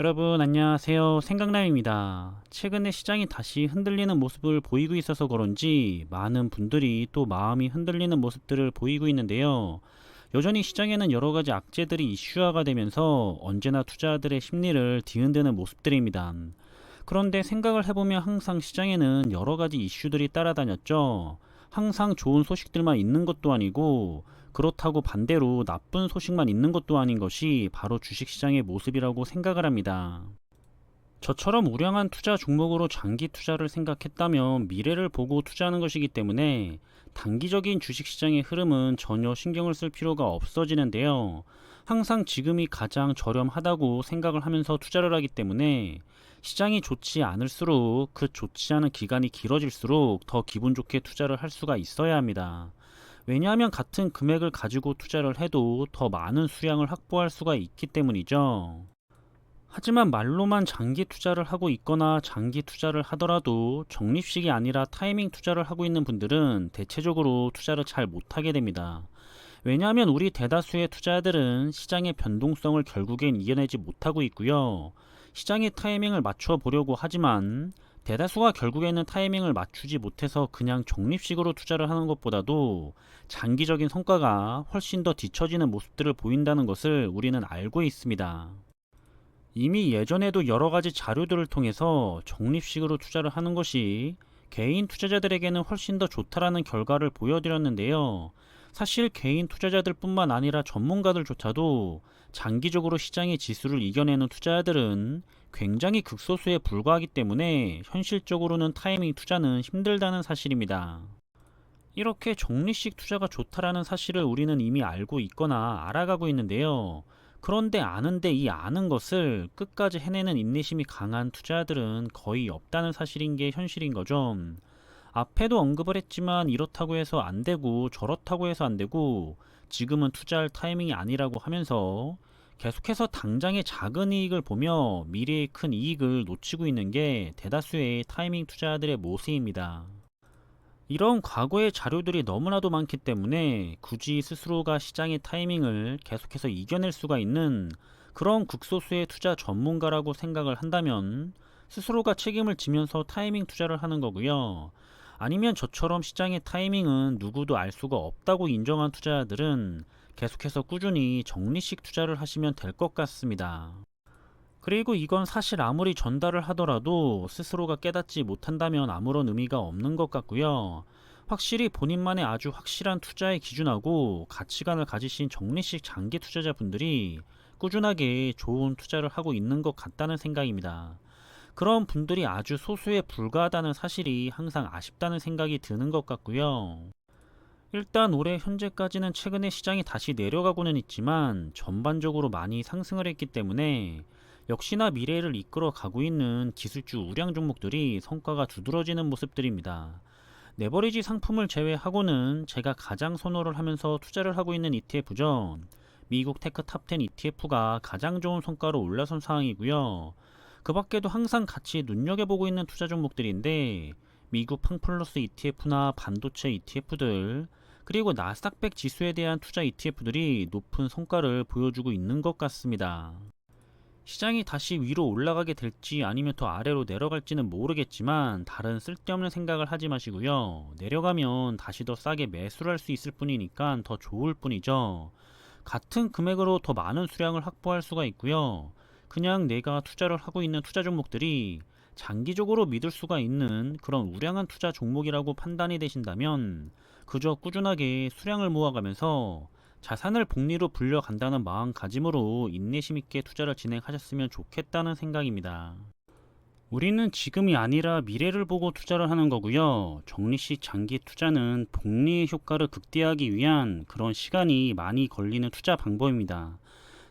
여러분 안녕하세요. 생강남입니다. 최근에 시장이 다시 흔들리는 모습을 보이고 있어서 그런지 많은 분들이 또 마음이 흔들리는 모습들을 보이고 있는데요. 여전히 시장에는 여러가지 악재들이 이슈화가 되면서 언제나 투자자들의 심리를 뒤흔드는 모습들입니다. 그런데 생각을 해보면 항상 시장에는 여러가지 이슈들이 따라다녔죠 항상 좋은 소식들만 있는 것도 아니고 그렇다고 반대로 나쁜 소식만 있는 것도 아닌 것이 바로 주식시장의 모습이라고 생각을 합니다. 저처럼 우량한 투자 종목으로 장기 투자를 생각했다면 미래를 보고 투자하는 것이기 때문에 단기적인 주식시장의 흐름은 전혀 신경을 쓸 필요가 없어지는데요. 항상 지금이 가장 저렴하다고 생각을 하면서 투자를 하기 때문에 시장이 좋지 않을수록 그 좋지 않은 기간이 길어질수록 더 기분 좋게 투자를 할 수가 있어야 합니다. 왜냐하면 같은 금액을 가지고 투자를 해도 더 많은 수량을 확보할 수가 있기 때문이죠. 하지만 말로만 장기 투자를 하고 있거나 장기 투자를 하더라도 적립식이 아니라 타이밍 투자를 하고 있는 분들은 대체적으로 투자를 잘 못하게 됩니다. 왜냐하면 우리 대다수의 투자자들은 시장의 변동성을 결국엔 이겨내지 못하고 있고요. 시장의 타이밍을 맞춰 보려고 하지만 대다수가 결국에는 타이밍을 맞추지 못해서 그냥 적립식으로 투자를 하는 것보다도 장기적인 성과가 훨씬 더 뒤처지는 모습들을 보인다는 것을 우리는 알고 있습니다. 이미 예전에도 여러 가지 자료들을 통해서 적립식으로 투자를 하는 것이 개인 투자자들에게는 훨씬 더 좋다라는 결과를 보여드렸는데요. 사실 개인 투자자들 뿐만 아니라 전문가들조차도 장기적으로 시장의 지수를 이겨내는 투자자들은 굉장히 극소수에 불과하기 때문에 현실적으로는 타이밍 투자는 힘들다는 사실입니다. 이렇게 적립식 투자가 좋다라는 사실을 우리는 이미 알고 있거나 알아가고 있는데요. 그런데 아는데 이 아는 것을 끝까지 해내는 인내심이 강한 투자자들은 거의 없다는 사실인 게 현실인 거죠. 앞에도 언급을 했지만 이렇다고 해서 안 되고 저렇다고 해서 안 되고 지금은 투자할 타이밍이 아니라고 하면서 계속해서 당장의 작은 이익을 보며 미래의 큰 이익을 놓치고 있는 게 대다수의 타이밍 투자자들의 모습입니다. 이런 과거의 자료들이 너무나도 많기 때문에 굳이 스스로가 시장의 타이밍을 계속해서 이겨낼 수가 있는 그런 극소수의 투자 전문가라고 생각을 한다면 스스로가 책임을 지면서 타이밍 투자를 하는 거고요. 아니면 저처럼 시장의 타이밍은 누구도 알 수가 없다고 인정한 투자자들은 계속해서 꾸준히 적리식 투자를 하시면 될 것 같습니다. 그리고 이건 사실 아무리 전달을 하더라도 스스로가 깨닫지 못한다면 아무런 의미가 없는 것 같고요. 확실히 본인만의 아주 확실한 투자의 기준하고 가치관을 가지신 적리식 장기 투자자분들이 꾸준하게 좋은 투자를 하고 있는 것 같다는 생각입니다. 그런 분들이 아주 소수에 불과하다는 사실이 항상 아쉽다는 생각이 드는 것 같고요. 일단 올해 현재까지는 최근에 시장이 다시 내려가고는 있지만 전반적으로 많이 상승을 했기 때문에 역시나 미래를 이끌어 가고 있는 기술주 우량 종목들이 성과가 두드러지는 모습들입니다. 네버리지 상품을 제외하고는 제가 가장 선호를 하면서 투자를 하고 있는 ETF죠. 미국 테크 탑10 ETF가 가장 좋은 성과로 올라선 상황이고요. 그 밖에도 항상 같이 눈여겨보고 있는 투자 종목들인데 미국 팡플러스 ETF나 반도체 ETF들 그리고 나스닥 백 지수에 대한 투자 ETF들이 높은 성과를 보여주고 있는 것 같습니다. 시장이 다시 위로 올라가게 될지 아니면 더 아래로 내려갈지는 모르겠지만 다른 쓸데없는 생각을 하지 마시고요. 내려가면 다시 더 싸게 매수를 할 수 있을 뿐이니까 더 좋을 뿐이죠. 같은 금액으로 더 많은 수량을 확보할 수가 있고요. 그냥 내가 투자를 하고 있는 투자 종목들이 장기적으로 믿을 수가 있는 그런 우량한 투자 종목이라고 판단이 되신다면 그저 꾸준하게 수량을 모아가면서 자산을 복리로 불려간다는 마음가짐으로 인내심 있게 투자를 진행하셨으면 좋겠다는 생각입니다. 우리는 지금이 아니라 미래를 보고 투자를 하는 거고요. 정리식 장기 투자는 복리의 효과를 극대화하기 위한 그런 시간이 많이 걸리는 투자 방법입니다.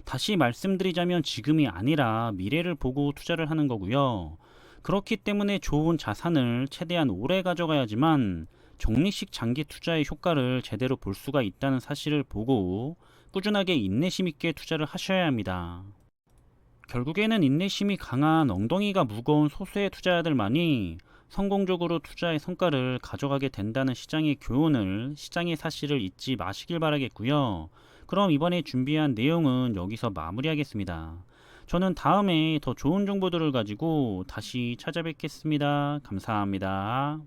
다시 말씀드리자면 지금이 아니라 미래를 보고 투자를 하는 거고요. 그렇기 때문에 좋은 자산을 최대한 오래 가져가야지만 적립식 장기 투자의 효과를 제대로 볼 수가 있다는 사실을 보고 꾸준하게 인내심 있게 투자를 하셔야 합니다. 결국에는 인내심이 강한 엉덩이가 무거운 소수의 투자자들만이 성공적으로 투자의 성과를 가져가게 된다는 시장의 교훈을 시장의 사실을 잊지 마시길 바라겠고요. 그럼 이번에 준비한 내용은 여기서 마무리하겠습니다. 저는 다음에 더 좋은 정보들을 가지고 다시 찾아뵙겠습니다. 감사합니다.